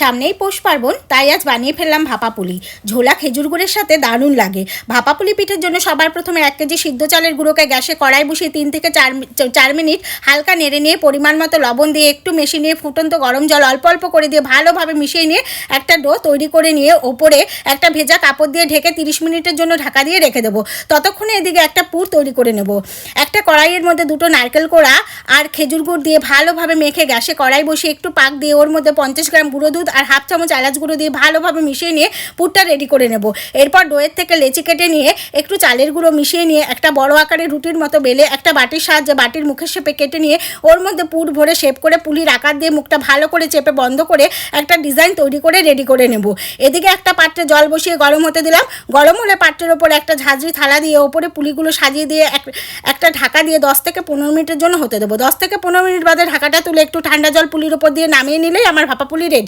সামনেই পৌষ পার্বণ, তাই আজ বানিয়ে ফেললাম ভাপা পুলি। ঝোলা খেজুর গুড়ের সাথে দারুণ লাগে। ভাপা পুলি পিঠের জন্য সবার প্রথমে এক কেজি সিদ্ধ চালের গুঁড়োকে গ্যাসে কড়াই বসিয়ে তিন থেকে চার চার মিনিট হালকা নেড়ে নিয়ে পরিমাণ মতো লবণ দিয়ে একটু মেশিয়ে নিয়ে ফুটন্ত গরম জল অল্প অল্প করে দিয়ে ভালোভাবে মিশিয়ে নিয়ে একটা ডো তৈরি করে নিয়ে ওপরে একটা ভেজা কাপড় দিয়ে ঢেকে তিরিশ মিনিটের জন্য ঢাকা দিয়ে রেখে দেবো। ততক্ষণে এদিকে একটা পুর তৈরি করে নেব। একটা কড়াইয়ের মধ্যে দুটো নারকেল কোড়া আর খেজুর গুড় দিয়ে ভালোভাবে মেখে গ্যাসে কড়াই বসিয়ে একটু পাক দিয়ে ওর মধ্যে পঞ্চাশ গ্রাম গুঁড়ো দুধ আর হাফ চামচ এলাচ গুঁড়ো দিয়ে ভালোভাবে মিশিয়ে নিয়ে পুরটা রেডি করে নেব। এরপর ডোয়ের থেকে লেচি কেটে নিয়ে একটু চালের গুঁড়ো মিশিয়ে নিয়ে একটা বড় আকারের রুটির মতো বেলে একটা বাটির সাহায্যে বাটির মুখের শেপে কেটে নিয়ে ওর মধ্যে পুর ভরে শেপ করে পুলির আকার দিয়ে মুখটা ভালো করে চেপে বন্ধ করে একটা ডিজাইন তৈরি করে রেডি করে নেব। এদিকে একটা পাত্রে জল বসিয়ে গরম হতে দিলাম। গরম হলে পাত্রের ওপর একটা ঝাঁঝরি থালা দিয়ে ওপরে পুলিগুলো সাজিয়ে দিয়ে এক- একটা ঢাকা দিয়ে দশ থেকে পনেরো মিনিটের জন্য হতে দেবো। দশ থেকে পনেরো মিনিট বাদে ঢাকাটা তুলে একটু ঠান্ডা জল পুলির ওপর দিয়ে নামিয়ে নিলেই আমার ভাপা পুলি রেডি